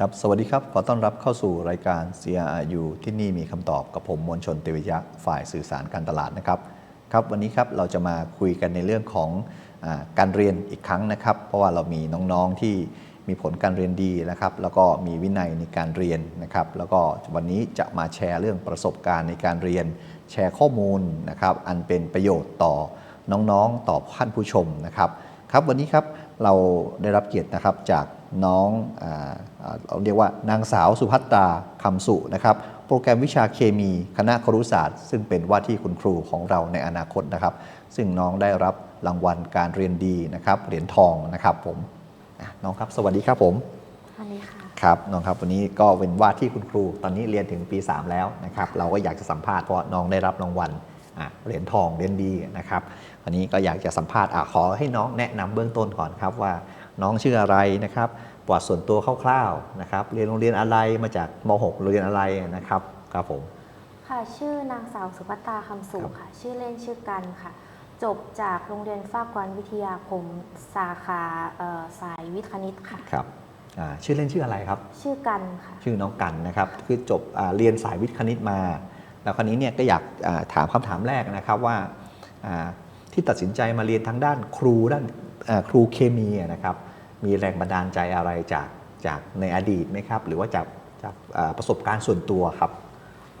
ครับ สวัสดีครับ ขอต้อนรับเข้าสู่รายการ CRU ที่นี่มีคำตอบกับผมมวลชนเตวิยะ ฝ่ายสื่อสารการตลาดนะครับ ครับ วันนี้ครับเราจะมาคุยกันในเรื่องของอการเรียนอีกครั้งนะครับ เพราะว่าเรามีน้องๆที่มีผลการเรียนดีนะครับ แล้วก็มีวินัยในการเรียนนะครับ แล้วก็วันนี้จะมาแชร์เรื่องประสบการณ์ในการเรียน แชร์ข้อมูลนะครับ อันเป็นประโยชน์ต่อน้องๆ ต่อท่านผู้ชมนะครับ ครับ วันนี้ครับ เราได้รับเกียรตินะครับจากน้องอาอ่าเราเรียกว่านางสาวสุภัตราคำสุนะครับ โปรแกรมวิชาเคมีคณะครุศาสตร์ ซึ่งเป็นว่าที่คุณครูของเราในอนาคตนะครับ ซึ่งน้องได้รับรางวัลการเรียนดีนะครับเหรียญทองนะครับผมอะน้องครับ สวัสดีครับผมอันนี้ค่ะครับน้องครับวันนี้ก็เป็นว่าที่คุณครูตอนนี้เรียนถึงปี 3 แล้วนะครับ เราก็อยากจะสัมภาษณ์เพราะน้องได้รับรางวัลอะเหรียญทองเรียนดีนะครับ วันนี้ก็อยากจะสัมภาษณ์อะขอให้น้องแนะนำเบื้องต้นก่อนครับว่าน้องชื่ออะไรนะครับประวัติส่วนตัวคร่าวๆนะครับ เรียนโรงเรียนอะไรมาจากม .6 โรงเรียนอะไรนะครับครับผมค่ะชื่อนางสาวสุภัตตาคำสุขค่ะ ชื่อเล่นชื่อกันค่ะ จบจากโรงเรียนฟ้ากวันวิทยาคม สาขาเอ่อสายวิทย์คณิตค่ะครับอ่าชื่อเล่นชื่ออะไรครับ ชื่อกันค่ะ ชื่อน้องกันนะครับ คือจบอ่าเรียนสายวิทย์คณิตมา แล้วคราวนี้เนี่ยก็อยากอ่าถามคำถามแรกนะครับว่าอ่า ที่ตัดสินใจมาเรียนทางด้านครูด้านอ่าครูเคมีอะนะครับมีแรงบันดาลใจอะไรจากจากในอดีตไหมครับ หรือว่าจากจากอ่าประสบการณ์ส่วนตัวครับ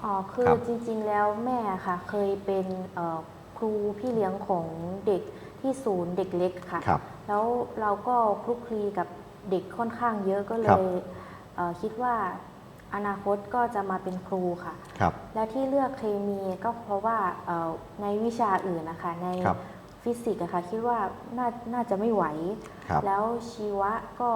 อ๋อคือครับจริงๆแล้วแม่ค่ะเคยเป็นเอ่อครูพี่เลี้ยงของเด็กที่ศูนย์เด็กเล็กค่ะครับแล้วเราก็คลุกคลีกับเด็กค่อนข้างเยอะก็เลครับยเอ่อคิดว่า อนาคตก็จะมาเป็นครูค่ะ ครับ และที่เลือกเคมีก็เพราะว่าเอ่อในวิชาอื่นนะคะในครับฟิสิกส์อะค่ะคิดว่าน่าน่าจะไม่ไหว ครับแล้วชีวะก็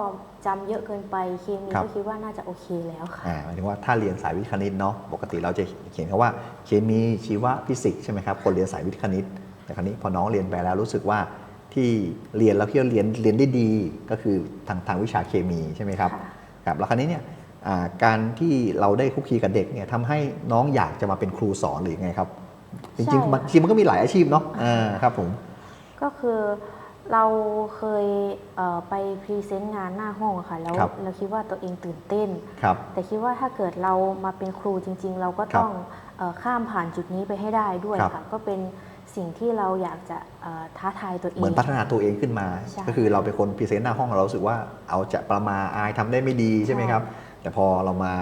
จำเยอะเกินไปเคมีครับ ก็คิดว่าน่าจะโอเคแล้วค่ะ อ่าหมายถึงว่าถ้าเรียนสายวิทย์คณิตเนาะปกติเราจะเขียนคำว่าเคมีชีวะฟิสิกส์ใช่ไหมครับคนเรียนสายวิทย์คณิต แต่คราวนี้พอน้องเรียนไปแล้วรู้สึกว่าที่เรียนแล้วที่เรียนเรียนได้ดีก็คือทางทางวิชาเคมีใช่ไหมครับ ค่ะ ครับแล้วคราวนี้เนี่ยอ่า การที่เราได้คุกคีกับเด็กเนี่ยทำให้น้องอยากจะมาเป็นครูสอนหรือไงครับ จริงใช่ๆมันค่ะจริงๆมันก็มีหลายอาชีพเนาะอ่าครับผม ก็คือเราเคยเอ่อไปพรีเซนต์งานหน้าห้องอะค่ะแล้วครับเราคิดว่าตัวเองตื่นเต้นครับแต่คิดว่าถ้าเกิดเรามาเป็นครูจริง ๆ เราก็ครับต้องเออข้ามผ่านจุดนี้ไปให้ได้ด้วยครับค่ะก็เป็นสิ่งที่เราอยากจะเอ่อท้าทายตัวเอง เหมือนพัฒนาตัวเองขึ้นมาใช่ก็คือเราเป็นคนพรีเซนต์หน้าห้องเรารู้สึกว่าเอาจะประมาอายทำได้ไม่ดีใช่ไหมครับ แต่พอเรามา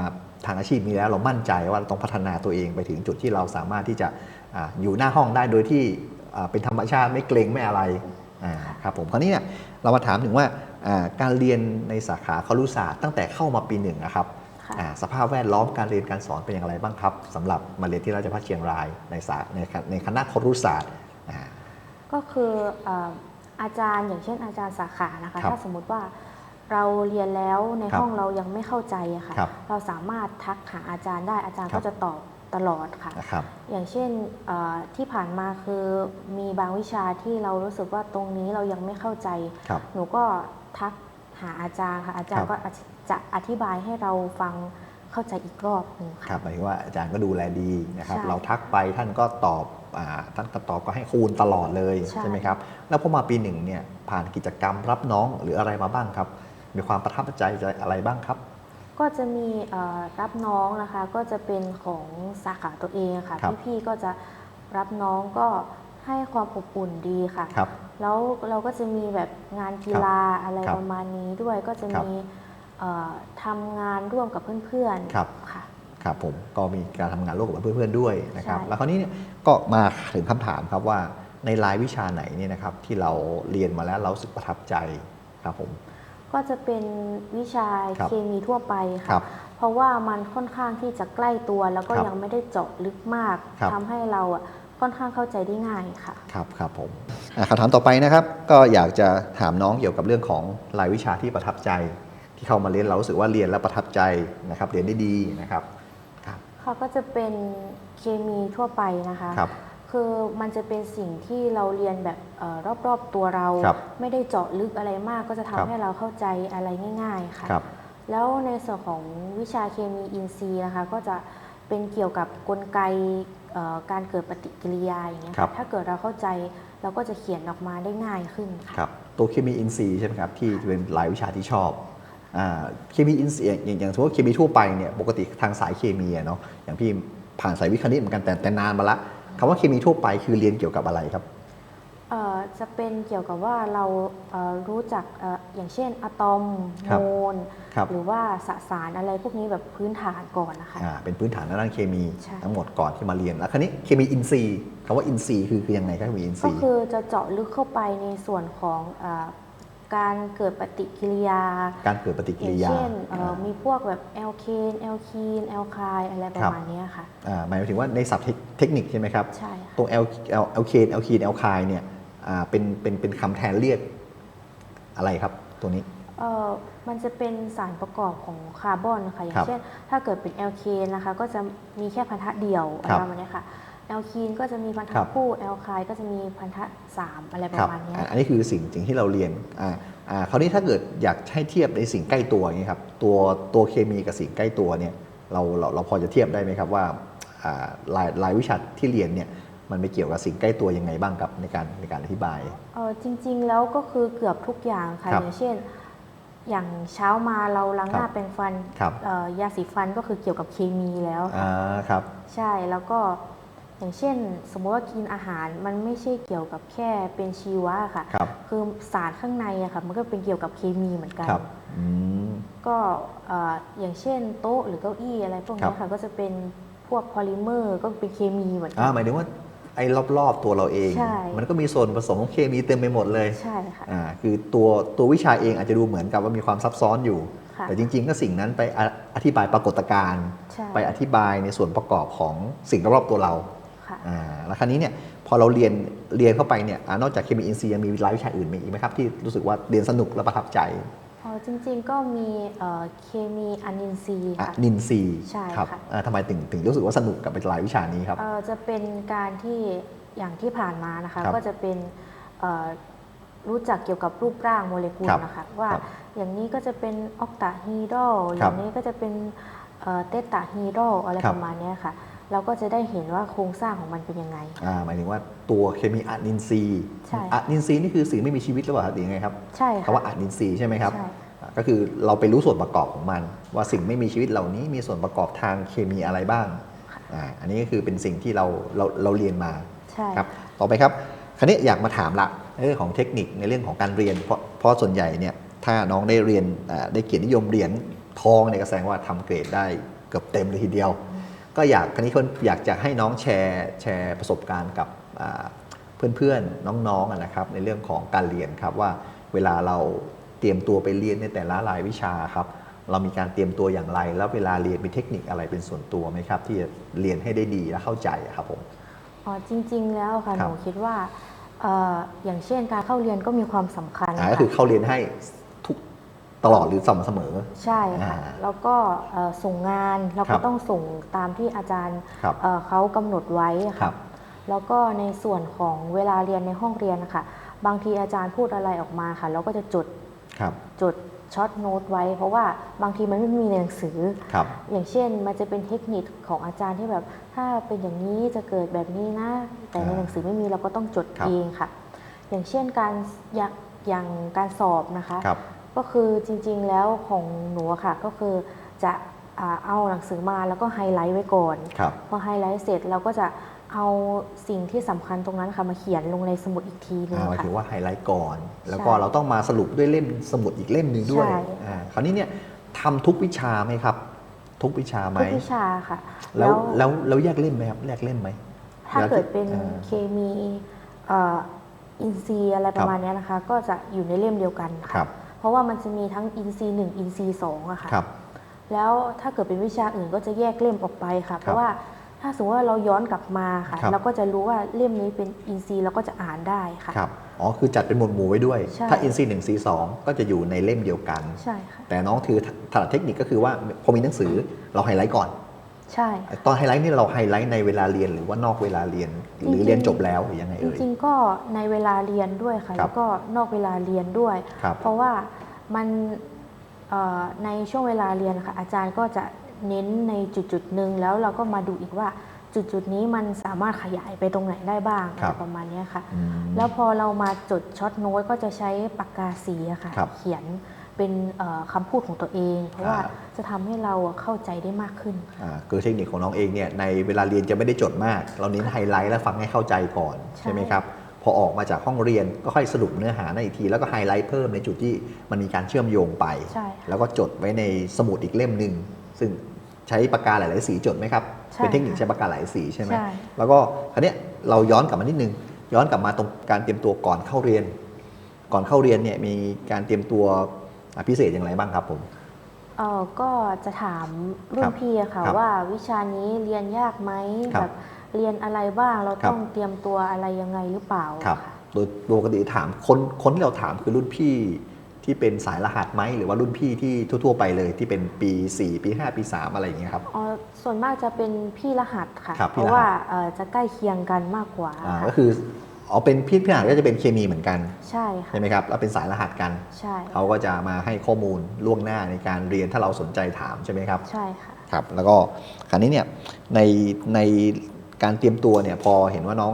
ทางอาชีพนี้แล้วเรามั่นใจว่าเราต้องพัฒนาตัวเองไปถึงจุดที่เราสามารถที่จะอาอยู่หน้าห้องได้โดยที่อ่าเป็นธรรมชาติไม่เกรงไม่อะไรอ่าครับผมคราวนี้เนี่ยเรามาถามถึงว่าอ่าการเรียนในสาขาครุศาสตร์ตั้งแต่เข้ามาปีหนึ่งนะครับค่ะอ่าสภาพแวดล้อมการเรียนการสอนเป็นอย่างไรบ้างครับสำหรับมาเรียนที่ราชภัฏเชียงรายในสาในคณะในคณะครุศาสตร์อ่าก็คือเอ่ออาจารย์อย่างเช่นอาจารย์สาขานะคะครับถ้าสมมุติว่า เราเรียนแล้วในครับห้องเรายังไม่เข้าใจอะค่ะ ครับเราสามารถทักหาอาจารย์ได้อาจารย์ครัก็บจะตอบตลอดค่ะ นะครับ อย่างเช่นเอ่อที่ผ่านมาคือมีบางวิชาที่เรารู้สึกว่าตรงนี้เรายังไม่เข้าใจ ครับ หนูก็ทักหาอาจารย์ค่ะอาจารย์ครัก็บจะอธิบายให้เราฟังเข้าใจอีกรอบหนึ่งครัค่ะบหมายถึงว่าอาจารย์ก็ดูแลดีนะครับ ใช่เราทักไปท่านก็ตอบอาท่านก็ตอบก็ให้คูณตลอดเลยใช่ใช่ไหมครับ แล้วพอมาปีหนึ่งเนี่ยผ่านกิจกรรมรับน้องหรืออะไรมาบ้างครับ มีความประทับใจอะไรบ้างครับ ก็จะมีเอ่อรับน้องนะคะก็จะเป็นของสาขาตัวเองค่ะครับ พี่ๆก็จะรับน้องก็ให้ความอบอุ่นดีค่ะ ครับ แล้วเราก็จะมีแบบงานกีฬาอะไรครับประมาณนี้ด้วยก็จะครับมีเอ่อทำงานร่วมกับเพื่อนครับๆค่ะ ครับผมก็มีการทำงานร่วมกับเพื่อนๆด้วยนะครับ ใช่ แล้วคราวนี้เนี่ยก็มาถึงคำถามครับว่าในรายวิชาไหนเนี่ยนะครับที่เราเรียนมาแล้วเรารู้สึกประทับใจครับผม ก็จะเป็นวิชาครับเคมีทั่วไปครัค่ะบเพราะว่ามันค่อนข้างที่จะใกล้ตัวแล้วก็ครับยังไม่ได้เจาะลึกมากครับทำให้เราอะค่อนข้างเข้าใจได้ง่ายค่ะ ครับครับผมอะคำถามต่อไปนะครับ ก็อยากจะถามน้องเกี่ยวกับเรื่องของรายวิชาที่ประทับใจ ที่เข้ามาเรียนเรารู้สึกว่าเรียนแล้วประทับใจนะครับ เรียนได้ดีนะครับ ครับ ค่ะก็จะเป็นเคมีทั่วไปนะคะครับ คือมันจะเป็นสิ่งที่เราเรียนแบบเออรอบๆตัวเราครับไม่ได้เจาะลึกอะไรมากก็จะครัทำบให้เราเข้าใจอะไรง่าย ๆค่ะครับแล้วในส่วนของวิชาเคมีอินทรีย์นะคะ ก็จะเป็นเกี่ยวกับกลไกเอ่อการเกิดปฏิกิริยาอย่างเงี้ยครัค่ะบถ้าเกิดเราเข้าใจเราก็จะเขียนออกมาได้ง่ายขึ้นค่ะครับตัวเคมีอินทรีย์ใช่ไหมครับที่เป็นรายวิชาที่ชอบอ่าเคมีอินซีอย่างอย่างสมมติว่าเคมีทั่วไปเนี่ยปกติทางสายเคมีอะเนาะอย่างพี่ผ่านสายวิทย์คณิตเหมือนกันแต่แต่นานมาละ คำว่าเคมีทั่วไปคือเรียนเกี่ยวกับอะไรครับเอ่อจะเป็นเกี่ยวกับว่าเราเอ่อรู้จักเอ่ออย่างเช่นอะตอมครับโมลครับหรือว่าสสารอะไรพวกนี้แบบพื้นฐานก่อนนะคะอ่าเป็นพื้นฐานด้านเคมีใช่ทั้งหมดก่อนที่มาเรียนแล้วคราวนี้เคมีอินทรีย์คำว่าอินทรีย์คือคือยังไงครับเคมีอินทก็รีย์คือจะเจาะลึกเข้าไปในส่วนของเออ การเกิดปฏิกิริยา การเกิดปฏิอกิย่างริยา เช่นเอ่ออ่ามีพวกแบบแอลเคนแอลคีนแอลคายอะไรประมาณเนี้ยค่ะอ่าหมายถึงว่าในศัพท์เทคเทคนิคใช่ไหมครับ ใช่ค่ะตรง L L L เคน L คีน L คายเนี่ยอ่าเป็นเป็นเป็นคำแทนเรียกอะไรครับตัวนี้เอ่อมันจะเป็นสารประกอบของคาร์บอนนะคะอย่าครังบเช่น ถ้าเกิดเป็นแอลเคนนะคะก็จะมีแค่พันธะเดียวอะไรครับประมาณเนี้ยค่ะ แอลคีนก็จะมีพันธะครับคู่แอลคายก็จะมีพันธะสามอะไรปครัระมาณเนี้ยอ่าอันนี้คือสิ่งสิ่งที่เราเรียนอ่าอ่าคราวนี้ถ้าเกิดอยากให้เทียบในสิ่งใกล้ตัวอย่างนี้ยครับตัวตัวเคมีกับสิ่งใกล้ตัวเนี่ยเราเราเราพอจะเทียบได้ไหมครับว่าอ่ารายรายวิชาที่เรียนเนี่ยมันไปเกี่ยวกับสิ่งใกล้ตัวยังไงบ้างครับในการในการอธิบายเออจริง ๆ แล้วก็คือเกือบทุกอย่างค่ะครับอย่างเช่น อย่างเช้ามาเราล้างหน้าครับแปรงฟันครับเอ่อยาสีฟันก็คือเกี่ยวกับเคมีแล้วค่ะอ่าครับ ใช่แล้วก็ อย่างเช่น สมมติว่ากินอาหารมันไม่ใช่เกี่ยวกับแค่เป็นชีวะค่ะครับคือสารข้างในอะค่ะมันก็เป็นเกี่ยวกับเคมีเหมือนกันครับอืม ก็เอ่ออย่างเช่นโต๊ะหรือเก้าอี้อะไรพวกครันี้บค่ะก็จะเป็นพวกพอลิเมอร์ก็เป็นเคมีเหมือนกั อ่าหมายถึงว่าไอ้รอบๆตัวเราเอง ใช่ มันก็มีส่วนผสมของเคมีเต็มไปหมดเลยใช่ค่ะอ่าคือตัวตัววิชาเองอาจจะดูเหมือนกับว่ามีความซับซ้อนอยู่ ค่ะแต่จริง ๆ ก็สิ่งนั้นไปออธิบายปรากฏการณ์ ใช่ ไปอธิบายในส่วนประกอบของสิ่งรอบๆตัวเราค่ะ อ่าแล้วคราวนี้เนี่ยพอเราเรียนเรียนเข้าไปเนี่ยอ่านอกจากเคมีอินทรีย์ยังมีรายวิชาอื่นมีอีกไหมครับที่รู้สึกว่าเรียนสนุกและประทับใจเอ่อจริงๆก็มีเอ่อเคมีอะนินทรีย์อะค่ะนินทรีย์ใช่ครับค่ะอ่าทำไมถึงถึงรู้สึกว่าสนุกกับเป็นรายวิชานี้ครับเอ่อจะเป็นการที่อย่างที่ผ่านมานะคะครับก็จะเป็นเอ่อรู้จักเกี่ยวกับรูปร่างโมเลกุลครับนะคะว่าครับอย่างนี้ก็จะเป็นออกตาฮีโรอครัย่าบงนี้ก็จะเป็นเตตาฮีโรอะไรครับประมาณเนี้ยค่ะ เราก็จะได้เห็นว่าโครงสร้างของมันเป็นยังไง อ่าหมายถึงว่าตัวเคมีอะนินทรีย์ใช่อะนินทรีย์นี่คือสิ่งไม่มีชีวิตหรือเปล่าครับหรือยังไงครับใช่ค่ะคำว่าอะนินทรีย์ใช่ไหมครับใช่อ่าก็คือเราไปรู้ส่วนประกอบของมัน ว่าสิ่งไม่มีชีวิตเหล่านี้มีส่วนประกอบทางเคมีอะไรบ้างอ่าอันนี้ก็คือเป็นสิ่งที่เราเราเราเรียนมาใช่ ครับต่อไปครับคราวนี้อยากมาถามละในเรื่องของเทคนิคในเรื่องของการเรียน เพราะเพราะส่วนใหญ่เนี่ยถ้าน้องได้เรียนอ่าได้เกียรตินิยมเหรียญทองเนี่ยก็แสดงว่าทำเกรดได้เกือบเต็มเลยทีเดียว ก็อยากคราวนี้คนอยากจะให้น้องแชร์แชร์ประสบการณ์กับอ่าเพื่อนๆน้องๆอะนะครับในเรื่องของการเรียนครับว่าเวลาเราเตรียมตัวไปเรียนในแต่ละรายวิชาครับเรามีการเตรียมตัวอย่างไร แล้วเวลาเรียนมีเทคนิคอะไรเป็นส่วนตัวไหมครับ ที่จะเรียนให้ได้ดีและเข้าใจอะครับผมอ๋อจริง ๆ แล้วค่ะครัหบนูคิดว่าเอ่ออย่างเช่นการเข้าเรียนก็มีความสำคัญอ่านะก็คะคือเข้าเรียนให้ทุก ตลอดหรือสม่ำเสมอ ใช่ค่ะอ่าแล้วก็เอ่อส่งงานเราครัก็บต้องส่งตามที่อาจารย์ครับ เอ่อเขากำหนดไว้ครัค่ะบแล้วก็ในส่วนของเวลาเรียนในห้องเรียนนะคะบางทีอาจารย์พูดอะไรออกมาค่ะ เราก็จะจดครับ จดช็อตโน้ตไว้ เพราะว่าบางทีมันไม่มีในหนังสือ ครับ อย่างเช่นมันจะเป็นเทคนิคของอาจารย์ที่แบบ ถ้าเป็นอย่างนี้จะเกิดแบบนี้นะ แต่ในอ่าหนังสือไม่มีเราก็ต้องจดครับ เองค่ะ อย่างเช่นการอย่างอย่างการสอบนะคะ ครับ ก็คือจริงๆแล้วของหนูอะค่ะก็คือจะอ่าเอาหนังสือมาแล้วก็ไฮไลท์ไว้ก่อน ครับ พอไฮไลท์เสร็จเราก็จะเอาสิ่งที่สำคัญตรงนั้นค่ะมาเขียนลงในสมุดอีกทีนึงอ่าหมายค่ะ ถึงว่าไฮไลท์ก่อน แล้วก็ใช่เราต้องมาสรุปด้วยเล่มสมุดอีกเล่มหนึ่งด้วยใช่ อ่าคราวนี้เนี่ยทำทุกวิชาไหมครับ ทุกวิชาไหมทุกวิชาค่ะ แล้วแล้วแล้วแยกเล่มไหมครับแยกเล่มไหม ถ้าเกิดเป็นอ่าเคมีเอ่ออินซีย์อะไรปครัระบมาณเนี้ยนะคะ ก็จะอยู่ในเล่มเดียวกันครัค่ะบ เพราะว่ามันจะมีทั้งอินซีย์หนึ่งอินซีย์สองอะค่ะครับ แล้วถ้าเกิดเป็นวิชาอื่นก็จะแยกเล่มออกไปค่ะ เพราะว่าถ้าสมมติว่าเราย้อนกลับมาค่ะ ครับ เราก็จะรู้ว่าเล่มนี้เป็นอินซีย์เราก็จะอ่านได้ค่ะ ครับอ๋อคือจัดเป็นหมวดหมู่ไว้ด้วย ใช่ ถ้า NC 1 C 2ก็จะอยู่ในเล่มเดียวกัน ใช่ค่ะ แต่น้องถือถนัดเทคนิคก็คือว่าพอมีหนังสือเราไฮไลท์ก่อน ใช่ ตอนไฮไลท์นี่เราไฮไลท์ในเวลาเรียนหรือว่านอกเวลาเรียน หรือจริงๆเรียนจบแล้วหรือยังไงจเอ่ยริงๆก็ในเวลาเรียนด้วยค่ะครับแล้วก็นอกเวลาเรียนด้วยครับเพราะว่ามันเอ่อในช่วงเวลาเรียนค่ะ อาจารย์ก็จะเน้นในจุดจุดๆหนึ่งแล้วเราก็มาดูอีกว่าจุดจุดๆนี้มันสามารถขยายไปตรงไหนได้บ้างครัอะบไรประมาณเนี้ยค่ะอืมแล้วพอเรามาจดช็อตโน้ตก็จะใช้ปากกาสีอะค่ะครับเขียน เป็นเอ่อคำพูดของตัวเอง เพราะว่าอ่าจะทำให้เราเข้าใจได้มากขึ้นอ่าคือเทคนิคของน้องเองเนี่ยในเวลาเรียนจะไม่ได้จดมาก เราเน้นไฮไลท์และฟังให้เข้าใจก่อนใช่ใช่ไหมครับพอออกมาจากห้องเรียนก็ค่อยสรุปเนื้อหาในนอีกที แล้วก็ไฮไลท์เพิ่มในจุดที่มันมีการเชื่อมโยงไปใช่ค่ะแล้วก็จดไว้ในสมุดอีกเล่มหนึ่งซึ่งใช้ปากกาหลาย ๆ สีจดไหมครับใช่เป็นเทคนิคค่ะใช้ปากกาหลายสีใช่ไหมใช่แล้วก็คราวเนี้ยเราย้อนกลับมานิดนึง ย้อนกลับมาตรงการเตรียมตัวก่อนเข้าเรียน ก่อนเข้าเรียนเนี่ยมีการเตรียมตัวอะ พิเศษอย่างไรบ้างครับผมเออก็จะถามรุ่ครันบพี่อะค่ะครับว่าวิชานี้เรียนยากไหมครับแบบเรียนอะไรบ้างเราครับต้องเตรียมตัวอะไรยังไงหรือเปล่าครับค่ะโดยปกติถามคนคนที่เราถามคือรุ่นพี่ที่เป็นสายรหัสไหมหรือว่ารุ่นพี่ที่ทั่ว ๆ ไปเลยที่เป็นปี 4 ปี 5 ปี 3 อะไรอย่างเงี้ยครับอ๋อส่วนมากจะเป็นพี่รหัสค่ะครับเพพี่รหัสราะว่าเอ่อจะใกล้เคียงกันมากกว่าอ่าค่ะก็คือ อ๋อเป็นพี่พี่รหัสก็จะเป็นเคมีเหมือนกันใช่ค่ะใช่ไหมครับแล้วเป็นสายรหัสกัน ใช่เขาก็จะมาให้ข้อมูลล่วงหน้าในการเรียนถ้าเราสนใจถามใช่ไหมครับใช่ค่ะครับ แล้วก็คราวนี้เนี่ยในในการเตรียมตัวเนี่ยพอเห็นว่าน้อง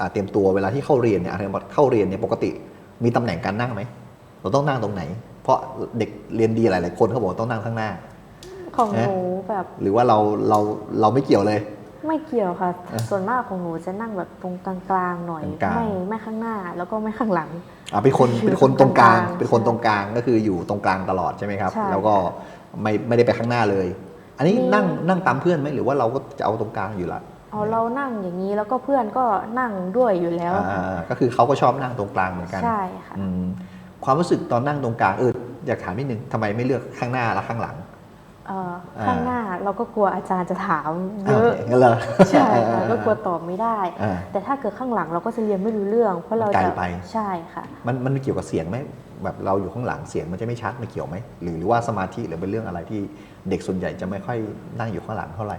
อาเตรียมตัวเวลาที่เข้าเรียนเนี่ยอะเข้าเรียนเนี่ยปกติมีตำแหน่งการนั่งไหมเราต้องนั่งตรงไหน เพราะเด็กเรียนดีหลาย ๆ คนเขาบอกว่าต้องนั่งข้างหน้า ของเอ๊ะหนูแบบ หรือว่าเราเราเราไม่เกี่ยวเลย ไม่เกี่ยวค่ะเอ๊ะส่วนมากของหนูจะนั่งแบบตรงกลางๆหน่อยกลางๆ ไม่ไม่ข้างหน้าแล้วก็ไม่ข้างหลัง อ่าเป็นคนอยู่เป็นคนตรงกลางตรงกลาง เป็นคนตรงกลางก็คืออยู่ตรงกลางตลอดใช่ไหมครับ ใช่แล้วก็ไม่ไม่ได้ไปข้างหน้าเลย อันนี้มี นั่งนั่งตามเพื่อนไหมหรือว่าเราก็จะเอาตรงกลางอยู่ละเอาเรานั่งอย่างนี้แล้วก็เพื่อนก็นั่งด้วยอยู่แล้วอ่าก็คือเขาก็ชอบนั่งตรงกลางเหมือนกันใช่ค่ะ อืมความรู้สึกตอนนั่งตรงกลางเอออยากถามนิดนึงทำไมไม่เลือกข้างหน้าและข้างหลังเอ่ออ่า ข้างหน้าเราก็กลัวอาจารย์จะถามเยอะางั้นเลยใช่ค่ะก็กลัวตอบไม่ได้อ่าแต่ถ้าเกิดข้างหลังเราก็จะเรียนไม่รู้เรื่อง เพราะเราไกลจะไปใช่ค่ะมันมันเกี่ยวกับเสียงไหมแบบเราอยู่ข้างหลังเสียงมันจะไม่ชัดมันเกี่ยวไหมหรือหรือว่าสมาธิหรือเป็นเรื่องอะไรที่เด็กส่วนใหญ่จะไม่ค่อยนั่งอยู่ข้างหลังเท่าไหร่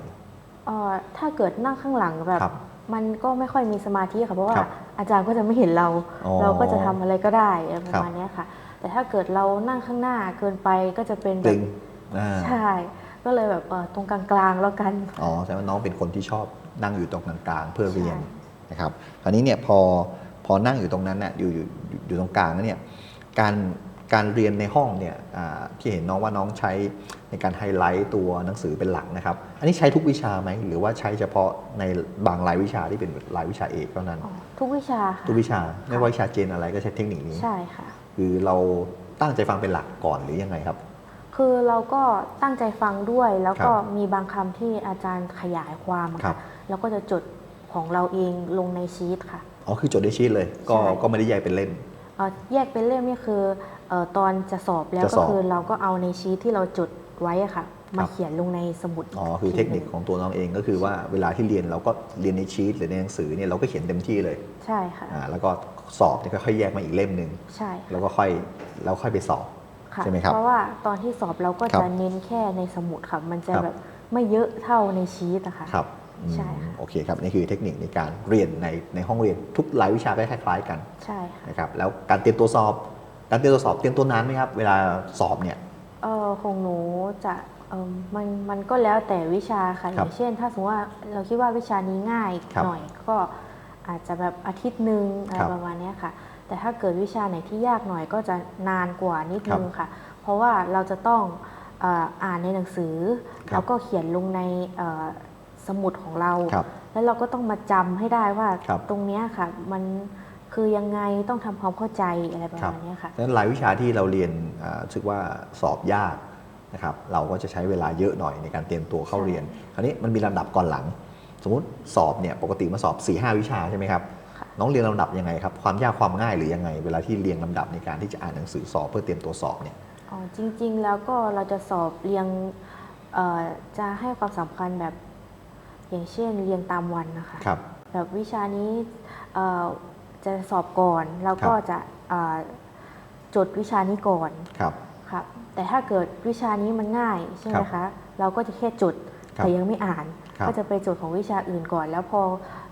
เอ่อถ้าเกิดนั่งข้างหลังแบบครับมันก็ไม่ค่อยมีสมาธิค่ะเพราะว่าครับอาจารย์ก็จะไม่เห็นเราอ๋อเราก็จะทำอะไรก็ได้อะไรประครับมาณเนี้ยค่ะ แต่ถ้าเกิดเรานั่งข้างหน้าเกินไปก็จะเป็นเกแบรบง อ่าใช่ ก็เลยแบบเอ่อตรงกลางๆแล้วกัน อ๋อแสดงว่าน้องเป็นคนที่ชอบนั่งอยู่ตรงกลางๆเพื่อเรียนใช่ นะครับคราวนี้เนี่ยพอพอนั่งอยู่ตรงนั้นน่ะอยู่อยู่อยู่อยู่ตรงกลางแล้วเนี่ยการการเรียนในห้องเนี่ยอ่าที่เห็นน้องว่าน้องใช้ในการไฮไลท์ตัวหนังสือเป็นหลักนะครับ อันนี้ใช้ทุกวิชาไหมหรือว่าใช้เฉพาะในบางรายวิชาที่เป็นรายวิชาเอกเท่านั้น อ๋อทุกวิชาค่ะทุกวิชาไม่ว่าวิชาเจนอะไรก็ใช้เทคนิคนี้ ใช่ค่ะ คือเราตั้งใจฟังเป็นหลักก่อนหรือยังไงครับ คือเราก็ตั้งใจฟังด้วย แล้วก็ครับมีบางคำที่อาจารย์ขยายความอะครัค่ะบแล้วก็จะจดของเราเองลงในชีตค่ะอ๋อคือจดได้ชีตเลย ก็ใช่ก็ไม่ได้แยกเป็นเล่มเอ่อแยกเป็นเล่มนี่คือเอ่อตอนจะสอบแล้วจะก็สอบคือเราก็เอาในชีตที่เราจดไว้อะค่ะ มาครับเขียนลงในสมุดอ๋อคือเทคนิคของตัวน้องเองก็คือว่าเวลาที่เรียนเราก็เรียนในชีตหรือในหนังสือเนี่ยเราก็เขียนเต็มที่เลยใช่ค่ะอ่าแล้วก็สอบเนี่ยก็ค่อยแยกมาอีกเล่มหนึ่งใช่ค่ะแล้วก็ค่อยแล้วค่อยไปสอบ ค่ะใช่ไหมครับ เพราะว่าตอนที่สอบเราก็ครับจะเน้นแค่ในสมุดค่ะ มันจะครับแบบไม่เยอะเท่าในชีตอะค่ะ ครับอืมใช่ค่ะ โอเคครับ นี่คือเทคนิคในการเรียนในในห้องเรียนทุกรายวิชาก็คล้ายๆกันใช่ค่ะนะครับแล้วการเตรียมตัวสอบ การเตรียมตัวสอบเตรียมตัวนานไหมครับ เวลาสอบเนี่ย เออของหนูจะเออมันมันก็แล้วแต่วิชาค่ะอครับย่างเช่น ถ้าสมมติว่าเราคิดว่าวิชานี้ง่ายครับหน่อยก็อาจจะแบบอาทิตย์หนึ่งอะไรครับ ประมาณเนี้ยค่ะ แต่ถ้าเกิดวิชาไหนที่ยากหน่อยก็จะนานกว่านิดครับนึงค่ะ เพราะว่าเราจะต้องเอ่ออ่านในหนังสือครับแล้วก็เขียนลงในเอ่อสมุดของเราครับแล้วเราก็ต้องมาจำให้ได้ว่าครับตรงเนี้ยค่ะ มันคือยังไงต้องทำความเข้าใจอะไรประมาณเนี้ยค่ะดังนั้นรายวิชาที่เราเรียนอ่ารู้สึกว่าสอบยากนะครับเราก็จะใช้เวลาเยอะหน่อยในการเตรียมตัวเข้าเรียน คราวนี้มันมีลำดับก่อนหลัง สมมติสอบเนี่ยปกติมาสอบ4ีหวิชาใช่ไหมครับค่ะ น้องเรียนลำดับยังไงครับความยากความง่ายหรือยังไง เวลาที่เรียงลำดับในการที่จะอ่านหนังสือสอบเพื่อเตรียมตัวสอบเนี่ยอ๋อจริง ๆ แล้วก็เราจะสอบเรียงเอ่อจะให้ความสำคัญแบบอย่างเช่นเรียงตามวันนะคะครับแบบวิชานี้เอ่อจะสอบก่อนแล้วก็ครับจะเอ่อจดวิชานี้ก่อนครับครับแต่ถ้าเกิดวิชานี้มันง่ายใช่ไหมครัคะบเราก็จะแค่จดครับแต่ยังไม่อ่านครับก็จะไปจดของวิชาอื่นก่อน แล้วพอ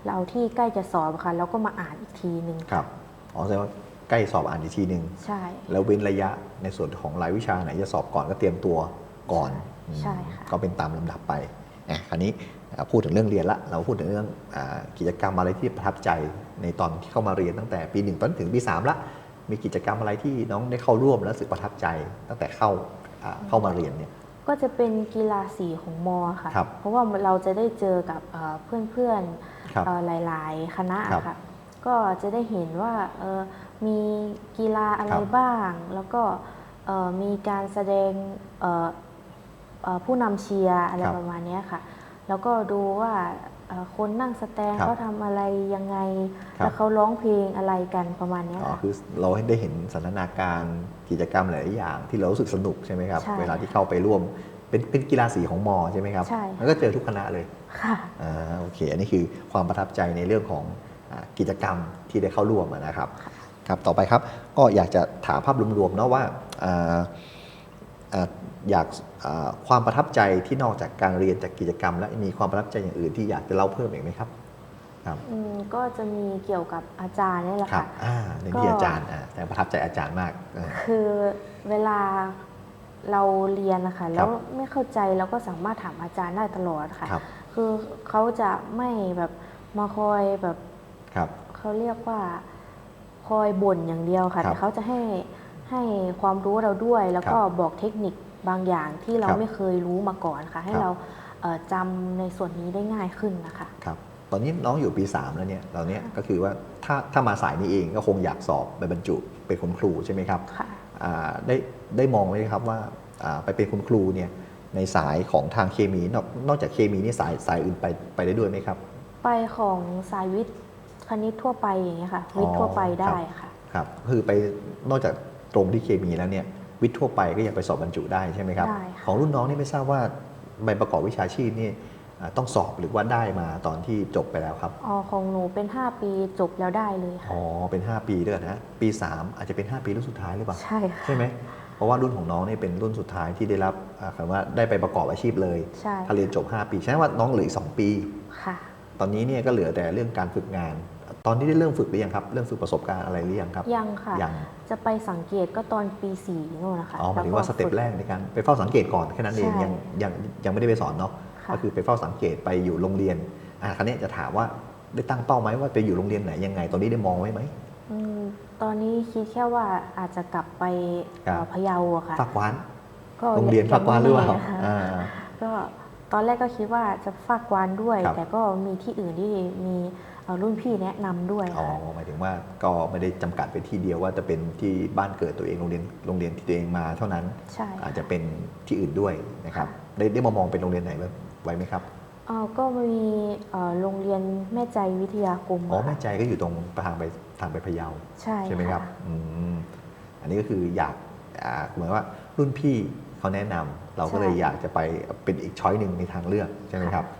เราที่ใกล้จะสอบค่ะเราก็มาอ่านอีกทีหนึ่งครับอ๋อแสดงว่าใกล้สอบอ่านอีกทีหนึ่งใช่ แล้วเว้นระยะในส่วนของรายวิชาไหนจะสอบก่อนก็เตรียมตัวก่อนใช่อืมค่ะก็เป็นตามลำดับไปอะคราวนี้อ่าพูดถึงเรื่องเรียนละ เราพูดถึงเรื่องอากิจกรรมอะไรที่ประทับใจในตอนที่เข้ามาเรียนตั้งแต่ปีหนึ่งตอนถึงปีสามละ มีกิจกรรมอะไรที่น้องได้เข้าร่วมและรู้สึกประทับใจตั้งแต่เข้าอ่าเข้ามาเรียนเนี่ยก็จะเป็นกีฬาสีของมอค่ะครับเพราะว่าเราจะได้เจอกับเอ่อเพื่อน ครับๆเอ่อหลายๆ คณะครับค่ะก็จะได้เห็นว่าเอ่อมีกีฬาอะไรครับบ้าง แล้วก็เอ่อมีการแสดงเอ่อเอ่อผู้นำเชียร์อะไรครับประมาณเนี้ยค่ะ แล้วก็ดูว่าเอ่อคนนั่งสแตนครับเขาทำอะไรยังไง ครับ แล้วเขาร้องเพลงอะไรกันประมาณเนี้ยอ๋อค่ะ คือเราให้ได้เห็นสันทนาการกิจกรรมหลายๆอย่างที่เรารู้สึกสนุกใช่ไหมครับ ใช่ เวลาที่เข้าไปร่วม เป็นเป็นกีฬาสีของมอใช่ไหมครับใช่แล้วก็เจอทุกคณะเลยค่ะอ่าโอเค อันนี้คือความประทับใจในเรื่องของอากิจกรรมที่ได้เข้าร่วมนะครับครับต่อไปครับก็อยากจะถามภาพรวมๆเนาะว่าอ่าอ่าอยากอ่าความประทับใจที่นอกจากการเรียนจากกิจกรรม และมีความประทับใจอย่างอื่นที่อยากจะเล่าเพิ่มอีกไหมครับครับอืมก็จะมีเกี่ยวกับอาจารย์นี่แหละครับค่ะอ่าในที่อาจารย์อ่าแต่ประทับใจอาจารย์มากอ่าคือเวลา เราเรียนนะคะแล้วไม่เข้าใจเราก็สามารถถามอาจารย์ได้ตลอดค่ะ ครับ คือเขาจะไม่แบบมาคอยแบบครับ เขาเรียกว่าคอยบ่นอย่างเดียวค่ะ ครับแต่เขาจะให้ให้ความรู้เราด้วย แล้วก็ครับบอกเทคนิคบางอย่างที่เราครับไม่เคยรู้มาก่อนค่ะ ให้ครับ เราเอ่อจำในส่วนนี้ได้ง่ายขึ้นนะคะ ครับ ตอนนี้น้องอยู่ปี 3 แล้วเนี่ยเราเนี่ยก็คือว่าถ้าถ้ามาสายนี้เองก็คงอยากสอบไปบรรจุเป็นคุณครูใช่ไหมครับ ค่ะอ่า ได้ได้มองไหมครับว่าอ่าไปเป็นคุณครูเนี่ยในสายของทางเคมีนอกนอกจากเคมีนี่สายสายอื่นไปไปได้ด้วยไหมครับ ไปของสายวิทย์คณิตทั่วไปอย่างเงี้ยค่ะอ๋อวิทย์ทั่วไปได้ค่ะครับคือไปนอกจากตรงที่เคมีแล้วเนี่ยวิทย์ทั่วไปก็ยังไปสอบบรรจุได้ใช่ไหมครับได้ค่ะของรุ่นน้องนี่ไม่ทราบว่าใบประกอบวิชาชีพนี่อ่า ต้องสอบหรือว่าได้มาตอนที่จบไปแล้วครับอ๋อของหนูเป็น 5 ปีจบแล้วได้เลยค่ะอ๋อเป็น 5 ปีด้วยนะปี 3 อาจจะเป็น 5 ปีรุ่นสุดท้ายหรือเปล่าใช่ค่ะใช่ไหมเพราะว่ารุ่นของน้องเนี่ยเป็นรุ่นสุดท้ายที่ได้รับอ่าคำว่าได้ไปประกอบอาชีพเลยใช่ถ้าเรียนจบ 5 ปีใช่ว่าน้องเหลืออีก2ปีค่ะ ตอนนี้เนี่ยก็เหลือแต่เรื่องการฝึกงาน ตอนนี้ได้เริ่มฝึกหรือยังครับ เริ่มฝึกประสบการณ์อะไรหรือยังครับยังค่ะยังจะไปสังเกตก็ตอนปี4โน่นนะคะอ๋อหมายถึงแล้ว่าสเต็ปฝึแรกในการไปเฝ้าสังเกตก่อนแค่นั้นเองใช่ยังยังยังไม่ได้ไปสอนเนาะค่ะ ก็คือไปเฝ้าสังเกตไปอยู่โรงเรียนอ่าครั้นี้จะถามว่าได้ตั้งเป้าไหมว่าไปอยู่โรงเรียนไหนยังไง ตอนนี้ได้มองไว้ไหมอืมตอนนี้คิดแค่ว่าอาจจะกลับไปครับเอ่อพะเยาอะค่ะฝากวานก็โรงเรียนฝากวานหรือเปล่ายังไม่แน่ค่ะอ่าก็ตอนแรกก็คิดว่าจะฝากวานด้วยครับแต่ก็มีที่อื่นที่มีเอ่อรุ่นพี่แนะนำด้วยอ๋อค่ะหมายถึงว่าก็ไม่ได้จำกัดไปที่เดียวว่าจะเป็นที่บ้านเกิดตัวเองโรงเรียนโรงเรียนที่ตัวเองมาเท่านั้นใช่อาจจะเป็นที่อื่นด้วยนะครับได้ได้มามองเป็นโรงเรียนไหน ไว้ไหมครับเอ่อก็มีเอ่อโรงเรียนแม่ใจวิทยาคมอ๋อค่ะแม่ใจก็อยู่ตรงทางไปทางไปพะเยาใช่ใช่ไหมครับะอืมอันนี้ก็คืออยากอ่าเหมือนว่ารุ่นพี่เขาแนะนำเราก็เลยใช่อยากจะไปเป็นอีกช้อยหนึ่งในทางเลือกใช่ไหมครับค่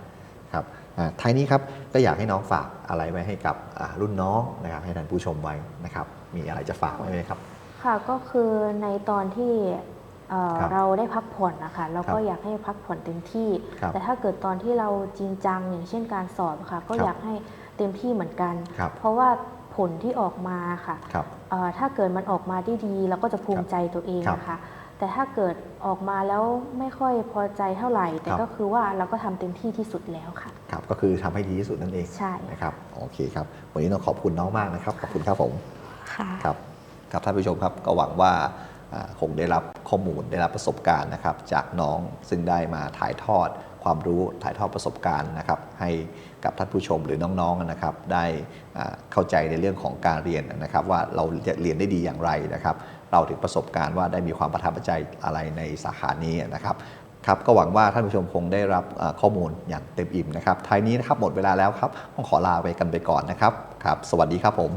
ะครับอ่าท้ายนี้ครับก็อยากให้น้องฝากอะไรไว้ให้กับอ่ารุ่นน้องนะครับให้ท่านผู้ชมไว้นะครับ มีอะไรจะฝากไว้ไหมครับ ค่ะก็คือในตอนที่ เอ่อครับเราได้พักผ่อนนะคะเราก็ครับอยากให้พักผ่อนเต็มที่ ครับแต่ถ้าเกิดตอนที่เราจริงจังอย่างเช่นการสอบค่ะ ก็ครับอยากให้เต็มที่เหมือนกัน ครับ เพราะว่าผลที่ออกมาค่ะ ครับ เอ่อถ้าเกิดมันออกมาได้ดีเราก็จะภูมิใจตัวเองครับนะคะแต่ถ้าเกิดออกมาแล้วไม่ค่อยพอใจเท่าไหร่ แต่ครับ ก็คือว่าเราก็ทำเต็มที่ที่สุดแล้วค่ะ ครับ ก็คือทำให้ดีที่สุดนั่นเองใช่ นะครับโอเคครับ วันนี้ต้องขอบคุณน้องมากนะครับ ขอบคุณครับผม ค่ะ ครับครับท่านผู้ชมครับก็หวังว่าอ่า คงได้รับข้อมูลได้รับประสบการณ์นะครับ จากน้องซึ่งได้มาถ่ายทอดความรู้ถ่ายทอดประสบการณ์นะครับ ให้กับท่านผู้ชมหรือน้องๆนะครับ ได้เข้าใจในเรื่องของการเรียนนะครับ ว่าเราจะเรียนได้ดีอย่างไรนะครับ เราถึงประสบการณ์ว่าได้มีความประทับใจอะไรในสาขานี้นะครับครับก็หวังว่าท่านผู้ชมคงได้รับข้อมูลอย่างเต็มอิ่มนะครับท้ายนี้นะครับหมดเวลาแล้วครับต้องขอลาไปกันไปก่อนนะครับครับ สวัสดีครับผม